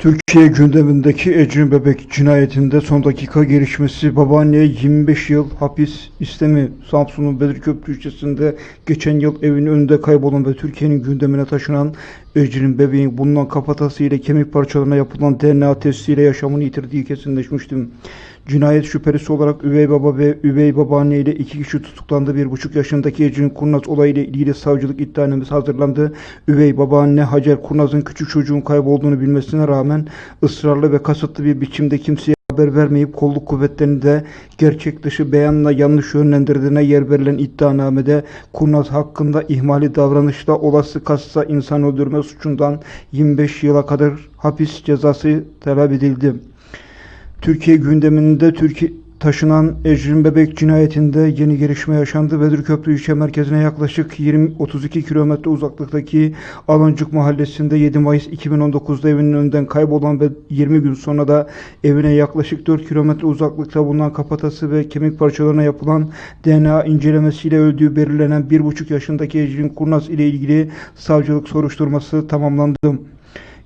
Türkiye gündemindeki Ecrin Bebek cinayetinde son dakika gelişmesi babaanneye 25 yıl hapis istemi Samsun'un Bedirköprü ilçesinde geçen yıl evinin önünde kaybolan ve Türkiye'nin gündemine taşınan Ecrin bebeğin bulunan kafatası ile kemik parçalarına yapılan DNA testiyle yaşamını yitirdiği kesinleşmişti. Cinayet şüphelisi olarak üvey baba ve üvey babaanne ile iki kişi tutuklandı. Bir buçuk yaşındaki Ecrin Kurnaz olayıyla ilgili savcılık iddianamesi hazırlandı. Üvey babaanne Hacer Kurnaz'ın küçük çocuğun kaybolduğunu bilmesine rağmen ısrarlı ve kasıtlı bir biçimde kimseye haber vermeyip kolluk kuvvetlerini de gerçek dışı beyanla yanlış yönlendirdiğine yer verilen iddianamede Kurnaz hakkında ihmali davranışla olası kassa insan öldürme suçundan 25 yıla kadar hapis cezası talep edildi. Türkiye gündeminde Türkiye taşınan Ecrin Bebek cinayetinde yeni gelişme yaşandı. Bedirköprü ilçe merkezine yaklaşık 20-32 kilometre uzaklıktaki Aloncuk mahallesinde 7 Mayıs 2019'da evinin önünden kaybolan ve 20 gün sonra da evine yaklaşık 4 kilometre uzaklıkta bulunan kafatası ve kemik parçalarına yapılan DNA incelemesiyle öldüğü belirlenen 1,5 yaşındaki Ecrin Kurnaz ile ilgili savcılık soruşturması tamamlandı.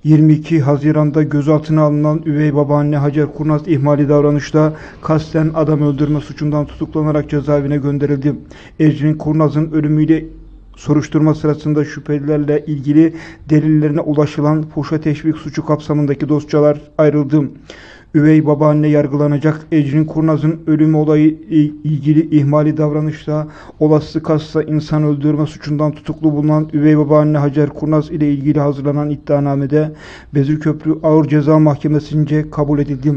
22 Haziran'da gözaltına alınan üvey babaanne Hacer Kurnaz ihmali davranışta kasten adam öldürme suçundan tutuklanarak cezaevine gönderildi. Ecrin Kurnaz'ın ölümüyle soruşturma sırasında şüphelilerle ilgili delillerine ulaşılan fuhşa teşvik suçu kapsamındaki dosyalar ayrıldı. Üvey babaanne yargılanacak. Ecrin Kurnaz'ın ölümü olayı ilgili ihmali davranışla olası kasta insan öldürme suçundan tutuklu bulunan üvey babaanne Hacer Kurnaz ile ilgili hazırlanan iddianamede Bezirköprü Ağır Ceza Mahkemesi'nce kabul edildi.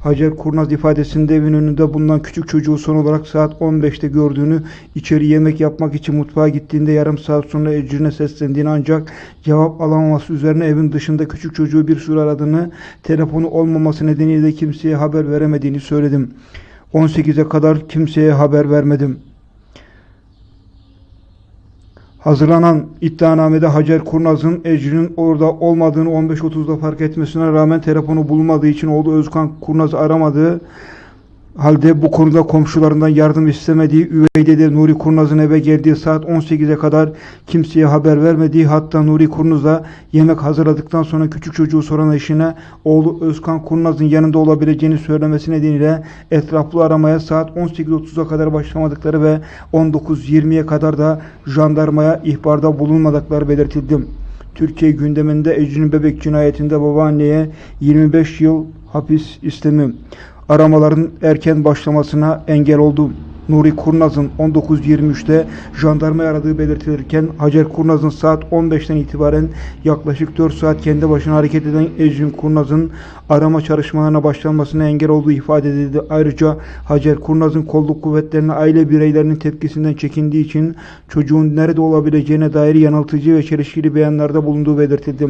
Hacer Kurnaz ifadesinde evin önünde bulunan küçük çocuğu son olarak saat 15'te gördüğünü, içeri yemek yapmak için mutfağa gittiğinde yarım saat sonra Ecrin'e seslendiğini ancak cevap alamaması üzerine evin dışında küçük çocuğu bir süre aradığını, telefonu olmaması nedeniyle kimseye haber veremediğini söyledim. 18'e kadar kimseye haber vermedim. Hazırlanan iddianamede Hacer Kurnaz'ın Ecrin'in orada olmadığını 15.30'da fark etmesine rağmen telefonu bulunmadığı için oğlu Özkan Kurnaz'ı aramadığı halde bu konuda komşularından yardım istemediği, üvey dede Nuri Kurnaz'ın eve geldiği saat 18'e kadar kimseye haber vermediği, hatta Nuri Kurnaz'a yemek hazırladıktan sonra küçük çocuğu soran eşine oğlu Özkan Kurnaz'ın yanında olabileceğini söylemesi nedeniyle etraflı aramaya saat 18.30'a kadar başlamadıkları ve 19.20'ye kadar da jandarmaya ihbarda bulunmadıkları belirtildi. Türkiye gündeminde Ecrin Bebek cinayetinde babaanneye 25 yıl hapis istemi aramaların erken başlamasına engel oldu. Nuri Kurnaz'ın 19.23'te jandarma aradığı belirtilirken Hacer Kurnaz'ın saat 15'ten itibaren yaklaşık 4 saat kendi başına hareket eden Ecrin Kurnaz'ın arama çalışmalarına başlanmasına engel olduğu ifade edildi. Ayrıca Hacer Kurnaz'ın kolluk kuvvetlerine aile bireylerinin tepkisinden çekindiği için çocuğun nerede olabileceğine dair yanıltıcı ve çelişkili beyanlarda bulunduğu belirtildi.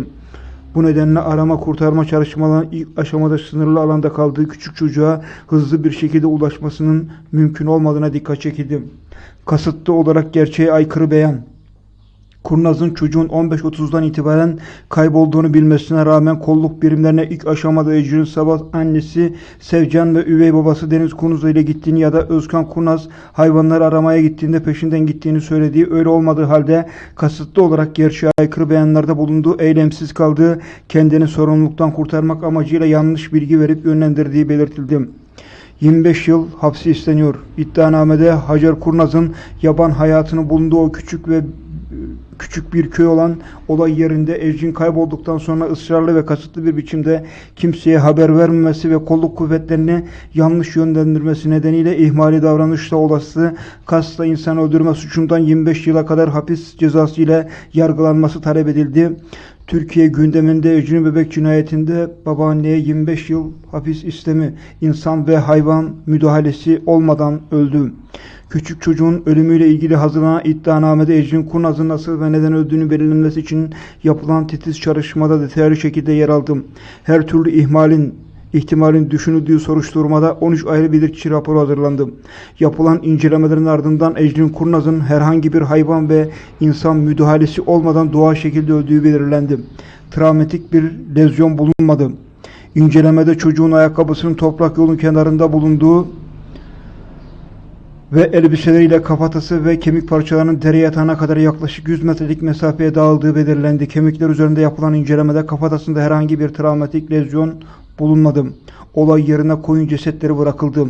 Bu nedenle arama kurtarma çalışmalarının ilk aşamada sınırlı alanda kaldığı küçük çocuğa hızlı bir şekilde ulaşmasının mümkün olmadığına dikkat çekildi. Kasıtlı olarak gerçeğe aykırı beyan. Kurnaz'ın çocuğun 15.30'dan itibaren kaybolduğunu bilmesine rağmen kolluk birimlerine ilk aşamada Ecrin Sabah annesi Sevcan ve üvey babası Deniz Kurnaz ile gittiğini ya da Özkan Kurnaz hayvanları aramaya gittiğinde peşinden gittiğini söylediği öyle olmadığı halde kasıtlı olarak gerçeğe aykırı beyanlarda bulunduğu, eylemsiz kaldığı, kendini sorumluluktan kurtarmak amacıyla yanlış bilgi verip yönlendirdiği belirtildi. 25 yıl hapsi isteniyor. İddianamede Hacer Kurnaz'ın yaban hayatını bulunduğu o küçük ve küçük bir köy olan olay yerinde Ecrin kaybolduktan sonra ısrarlı ve kasıtlı bir biçimde kimseye haber vermemesi ve kolluk kuvvetlerini yanlış yönlendirmesi nedeniyle ihmali davranışla olası kasla insan öldürme suçundan 25 yıla kadar hapis cezası ile yargılanması talep edildi. Türkiye gündeminde Ecrin Bebek cinayetinde babaanneye 25 yıl hapis istemi, insan ve hayvan müdahalesi olmadan öldü. Küçük çocuğun ölümüyle ilgili hazırlanan iddianamede Ecrin Kurnaz'ın nasıl ve neden öldüğünü belirlenmesi için yapılan titiz çalışmada detaylı şekilde yer aldım. Her türlü ihmalin ihtimalin düşünüldüğü soruşturmada 13 ayrı bilirkişi raporu hazırlandı. Yapılan incelemelerin ardından Ecrin Kurnaz'ın herhangi bir hayvan ve insan müdahalesi olmadan doğal şekilde öldüğü belirlendi. Travmatik bir lezyon bulunmadı. İncelemede çocuğun ayakkabısının toprak yolun kenarında bulunduğu ve elbiseleriyle kafatası ve kemik parçalarının dere yatağına kadar yaklaşık 100 metrelik mesafeye dağıldığı belirlendi. Kemikler üzerinde yapılan incelemede kafatasında herhangi bir travmatik lezyon bulunmadı. Olay yerine koyun cesetleri bırakıldı.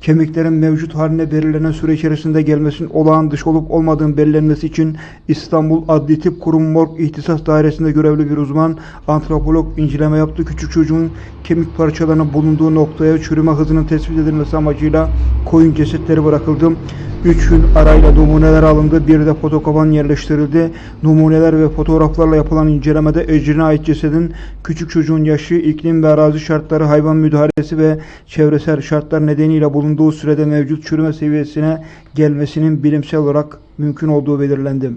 Kemiklerin mevcut haline belirlenen süre içerisinde gelmesinin olağan dışı olup olmadığının belirlenmesi için İstanbul Adli Tıp Kurumu Morg İhtisas Dairesi'nde görevli bir uzman antropolog inceleme yaptı. Küçük çocuğun kemik parçalarının bulunduğu noktaya çürüme hızının tespit edilmesi amacıyla koyun cesetleri bırakıldı. 3 gün arayla numuneler alındı. Bir de fotokopan yerleştirildi. Numuneler ve fotoğraflarla yapılan incelemede ecrine ait cesedin küçük çocuğun yaşı, iklim ve arazi şartları, hayvan müdahalesi ve çevresel şartlar nedeniyle bulunduğu sürede mevcut çürüme seviyesine gelmesinin bilimsel olarak mümkün olduğu belirlendi.